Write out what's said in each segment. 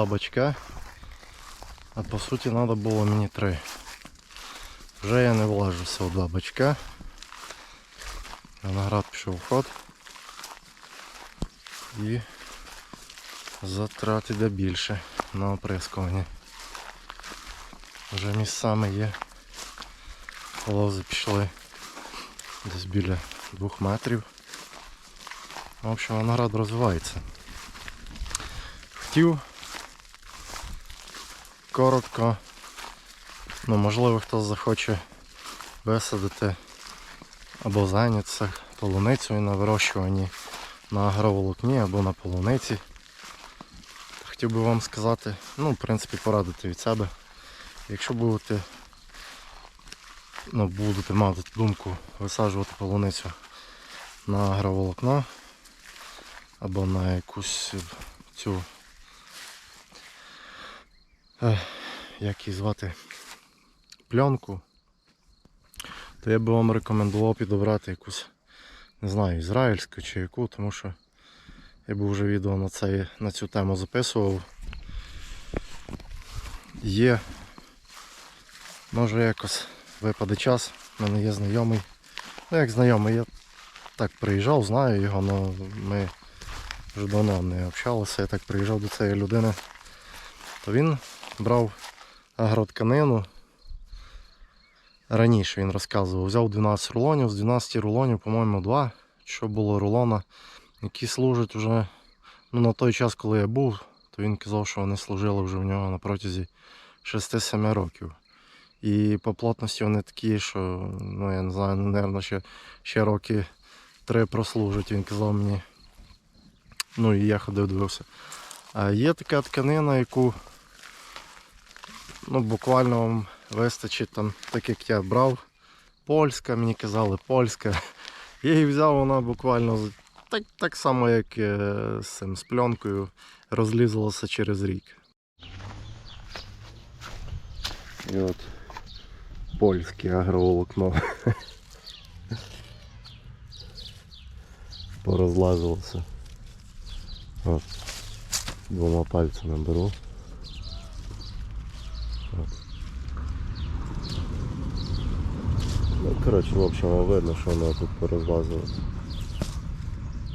Два бачка, а по суті треба було мені три. Вже я не влажився в два бачка. Виноград пішов в ход. І затрат іде більше на оприскування. Вже місцями є. Лози пішли десь біля двох метрів. В общем, виноград розвивається. Хотів коротко, ну можливо хтось захоче висадити або зайнятися полуницею на вирощуванні на агроволокні або на полуниці. Хотів би вам сказати, ну, в принципі, порадити від себе. Якщо будете, ну, будете мати думку висаджувати полуницю на агроволокно або на якусь цю, як її звати, пленку, то я би вам рекомендував підобрати якусь, не знаю, ізраїльську чи яку, тому що я би вже відео на, це, на цю тему записував. Є, може якось випаде час, в мене є знайомий. Ну як знайомий, я так приїжджав, знаю його, але ми вже давно не общалися, я так приїжджав до цієї людини. То він брав агротканину. Раніше він розказував, взяв 12 рулонів, з 12 рулонів, по-моєму, 2, що було рулона, які служать вже ну, на той час, коли я був, то він казав, що вони служили вже в нього на протязі 6-7 років. І по плотності вони такі, що, ну я не знаю, мабуть, ще, ще роки три прослужать, він казав мені. Ну і я ходив дивився. А є така тканина, яку ну, буквально вам вистачить там, так як я брав. Польська, мені казали, польська. Я її взяв, вона буквально так, так само, як е, з цим з пленкою, розлізалася через рік. І от польське агроволокно. Порозлазилося. От. Двома пальцями беру. Ну, коротше, в общем, видно, що воно тут порозлазилося.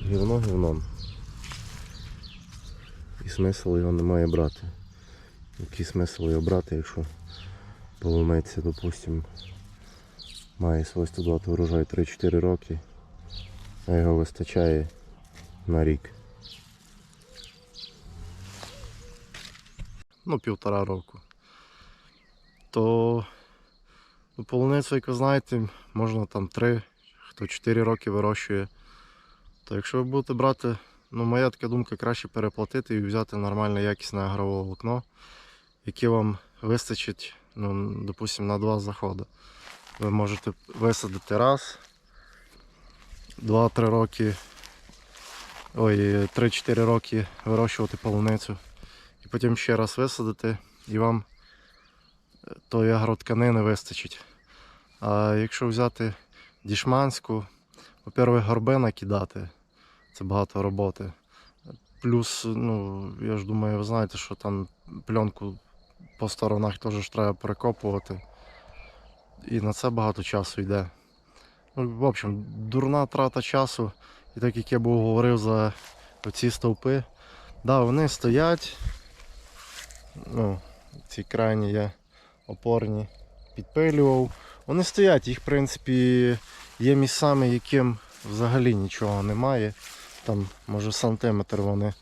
Гівно гівном. І смисл його немає брати. Який смисл його брати, якщо полуниця, допустим, має свойство давати урожай 3-4 роки, а його вистачає на рік. Ну, півтора року. То ну, полуницю, як ви знаєте, можна там 3, хто 4 роки вирощує. То якщо ви будете брати, ну моя така думка, краще переплатити і взяти нормальне якісне агроволокно, яке вам вистачить, ну, допустимо, на два заходи. Ви можете висадити раз, 2-3 роки, ой, 3-4 роки вирощувати полуницю. І потім ще раз висадити і вам тої агротканини вистачить. А якщо взяти дішманську, по-перше, горби накидати, це багато роботи. Плюс, ну, я ж думаю, ви знаєте, що там пленку по сторонах теж треба перекопувати. І на це багато часу йде. Ну, в общем, дурна трата часу. І так як я був говорив за ці стовпи, да, вони стоять. Ну, ці крайні я опорні підпилював. Вони стоять, їх в принципі є місцями, яким взагалі нічого немає. Там може сантиметр вони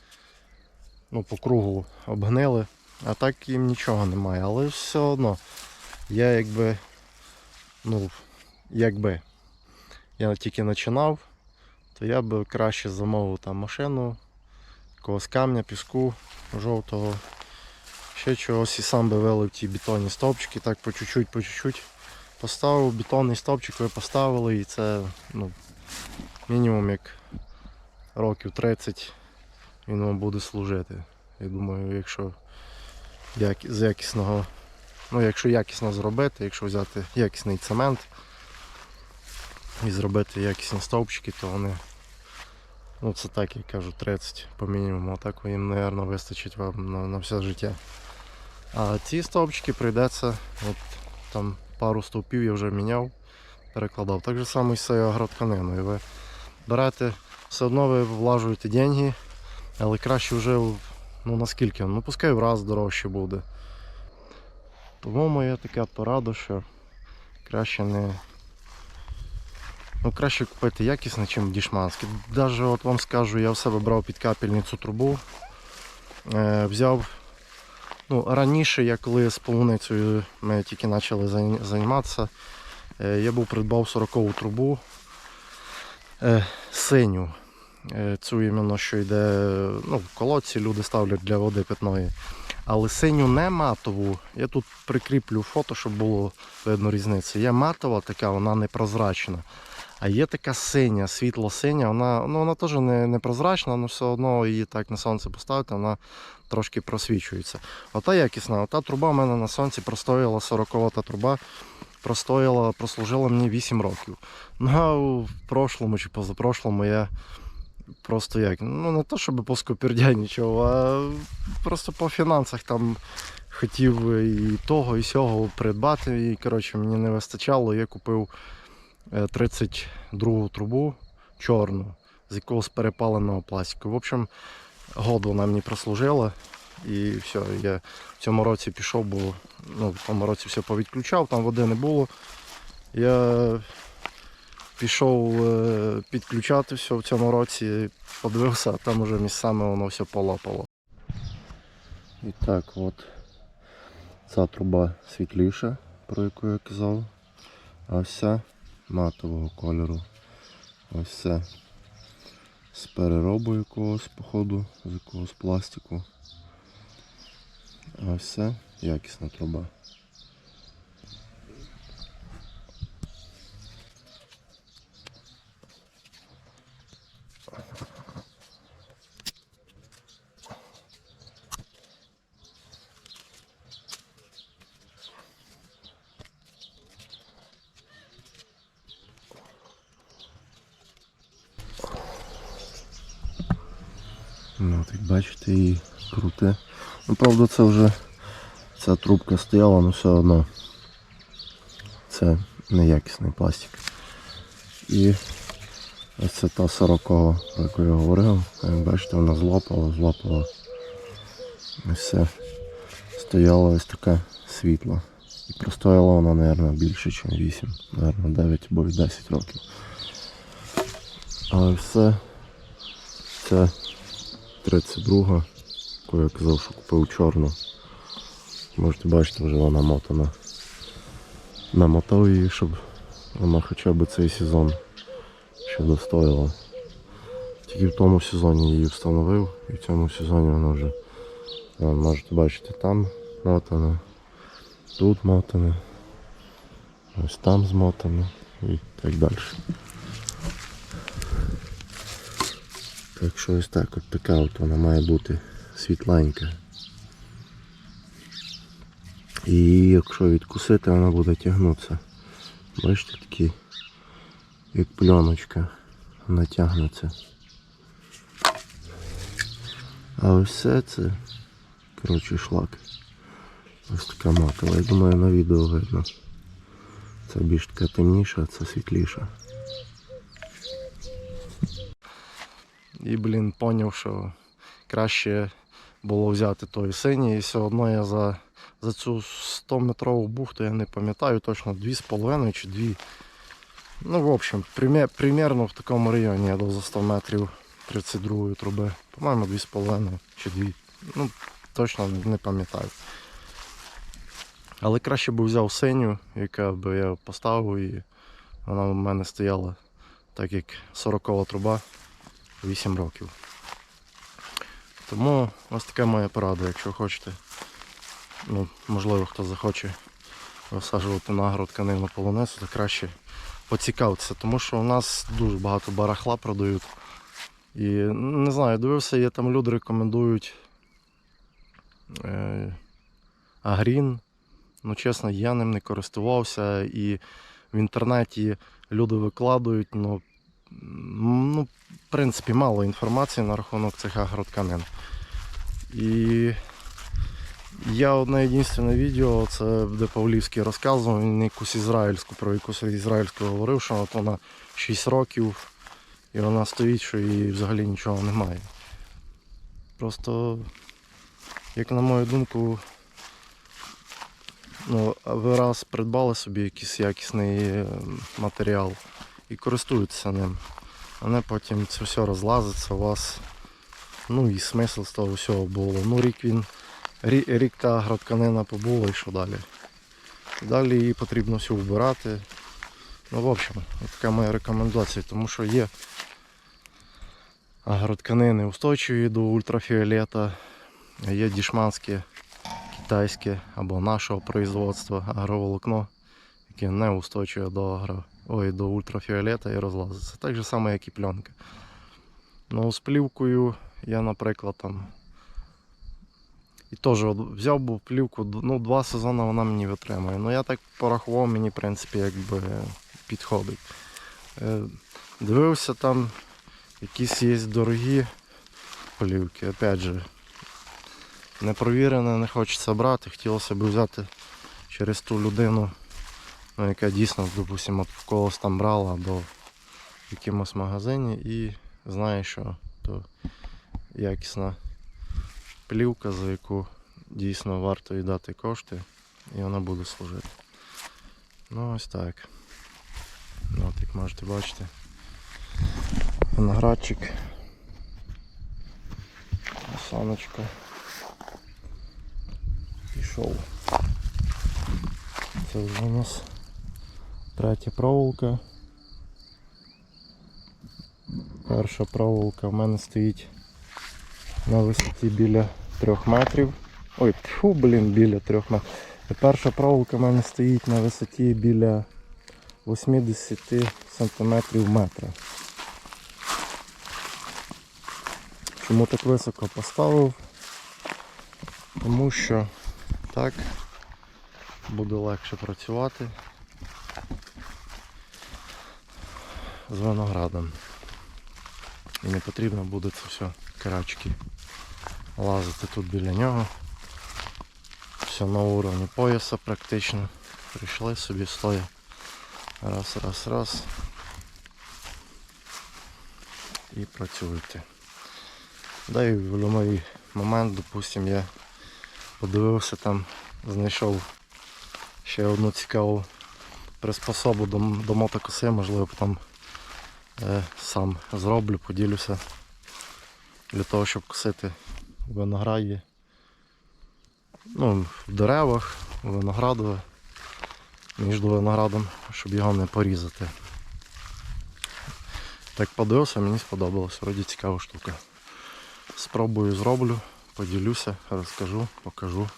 ну, по кругу обгнили, а так їм нічого немає. Але все одно я якби, ну, якби я тільки починав, то я би краще замовив там машину, якогось камня, піску жовтого, ще чогось і сам би вилив ті бетонні стовпчики, так по чуть-чуть, по чуть-чуть. Поставив бетонний стовпчик, ви поставили і це ну, мінімум як років 30 він вам буде служити. Я думаю, якщо як, з якісного, ну якщо якісно зробити, якщо взяти якісний цемент і зробити якісні стовпчики, то вони Ну це так, я кажу, 30 по мінімуму, а так їм, мабуть, вистачить вам на, на все життя. А ці стовпчики прийдеться, от там пару стовпів я вже міняв, перекладав. Так же само і з агротканиною. Ви берете, все одно ви влажуєте деньги, але краще вже ну наскільки, ну пускай в раз дорожче буде. Тому моя така порада, що краще не. Ну, краще купити якісне, чим дішманське. Даже от вам скажу, я в себе брав під капельницю трубу. Е, взяв. Ну, раніше, я коли з полуницею ми тільки почали займатися, е, я був придбав 40-ву трубу е, синю. Е, цю іменно, що йде ну, в колодці, люди ставлять для води питної. Але синю не матову. Я тут прикріплю фото, щоб було видно різницю. Є матова така, вона непрозрачна. А є така синя, світло-синя, вона, ну, вона теж не, не прозрачна, але все одно її так на сонце поставити, вона трошки просвічується. Ота якісна, ота труба в мене на сонці простояла 40 та труба, простояла, прослужила мені 8 років. Ну а в прошлому чи позапрошлому я просто як, ну не то щоб по скопердянічого, а просто по фінансах там хотів і того, і сього придбати. І коротше, мені не вистачало, я купив 32 трубу чорну з якогось перепаленого пластику. В общем, год вона мені прослужила. І все, я в цьому році пішов, бо ну, в тому році все повідключав, там води не було. Я пішов е, підключати все в цьому році, подивився, а там уже місцями воно все полапало. І так, от ця труба світліша, про яку я казав. А ця матового кольору. Ось це з переробу якогось, походу, з якогось пластику. Ось це якісна труба. Ну, так бачите, і круте. Ну, правда, це вже ця трубка стояла, але все одно це неякісний пластик. І ось це та 40 про яку я говорив. Як бачите, вона злопала, злопала. Ось все. Стояла ось така світла. І простояла вона, мабуть, більше, ніж 8, мабуть, 9 або 10 років. Але все це 32, яку я казав, що купив чорну. Можете бачити, вже вона мотана. Намотав її, щоб вона хоча б цей сезон ще достояла. Тільки в тому сезоні її встановив і в цьому сезоні вона вже можете бачити там мотана, тут мотана, ось там змотана і так далі. Так що ось так от така от вона має бути світленька. І якщо відкусити, вона буде тягнутися. Бачите, такі, як пленочка, вона тягнеться. А ось все це, коротше, шлак. Ось така матова. Я думаю, на відео видно. Це більш така темніша, а це світліша. І, блін, поняв, що краще було взяти той синій, і все одно я за, за цю 100-метрову бухту, я не пам'ятаю точно 2,5 чи 2. Ну, в общем, пример, примерно в такому районі я дав за 100 метрів 32 труби. По-моєму, 2,5 чи 2. Ну, точно не пам'ятаю. Але краще б взяв синю, яка би я поставив і вона в мене стояла так як 40 труба 8 років. Тому ось така моя порада, якщо хочете. Ну, можливо, хто захоче висаджувати на агро тканину полонецю, то краще поцікавитися, тому що у нас дуже багато барахла продають. І не знаю, дивився, є там люди рекомендують е, Агрін. Ну, чесно, я ним не користувався і в інтернеті люди викладають, ну, ну принципі мало інформації на рахунок цих агротканин. І я одне єдине відео, це де Павлівський розказував, він якусь ізраїльську, про якусь ізраїльську говорив, що от вона 6 років і вона стоїть, що її взагалі нічого немає. Просто, як на мою думку, ну, ви раз придбали собі якийсь якісний е, матеріал і користуєтеся ним. А не потім це все розлазиться у вас. Ну і смисл з того всього було. Ну рік він, рік, рік та агротканина побула і що далі. Далі її потрібно всю вбирати. Ну, в общем, така моя рекомендація, тому що є агротканини устойчиві до ультрафіолета, є дішманське, китайське або нашого производства агроволокно, яке не устойчиве до, агро... Ой, до ультрафіолета і розлазиться. Так же само, як і пленка. Ну, з плівкою я, наприклад, там. І теж от взяв був плівку, ну, два сезони вона мені витримує. Ну я так порахував, мені, в принципі, якби підходить. Е, Дивився там, якісь є дорогі плівки. Опять же, непровірене не хочеться брати. Хотілося б взяти через ту людину, ну, яка дійсно, допустимо, в когось там брала або в якомусь магазині і знає, що то якісна плівка, за яку дійсно варто їй дати кошти, і вона буде служити. Ну ось так. Ну, от як можете бачити. Виноградчик. Сонечко. Пішов. Це вже у нас третя проволока. Перша проволока в мене стоїть на висоті біля 3 метрів. Ой, фу, блін, біля 3 метрів. Перша проволока в мене стоїть на висоті біля 80 сантиметрів метра. Чому так високо поставив? Тому що так буде легше працювати з виноградом. І не потрібно буде це все карачки лазити тут біля нього. Все на уровні пояса практично. Прийшли собі стоя. Раз, раз, раз. І працюєте. Да і в будь-який момент, допустим, я подивився там, знайшов ще одну цікаву приспособу до, до мотокоси, можливо е, сам зроблю, поділюся для того, щоб косити винограді. Ну, в деревах, в винограду, між виноградом, щоб його не порізати. Так подивився, мені сподобалось, вроді цікава штука. Спробую зроблю, поділюся, розкажу, покажу.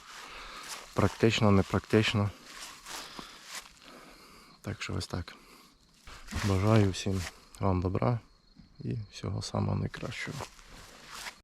Практично, не практично. Так що ось так. Бажаю всім вам добра і всього самого найкращого.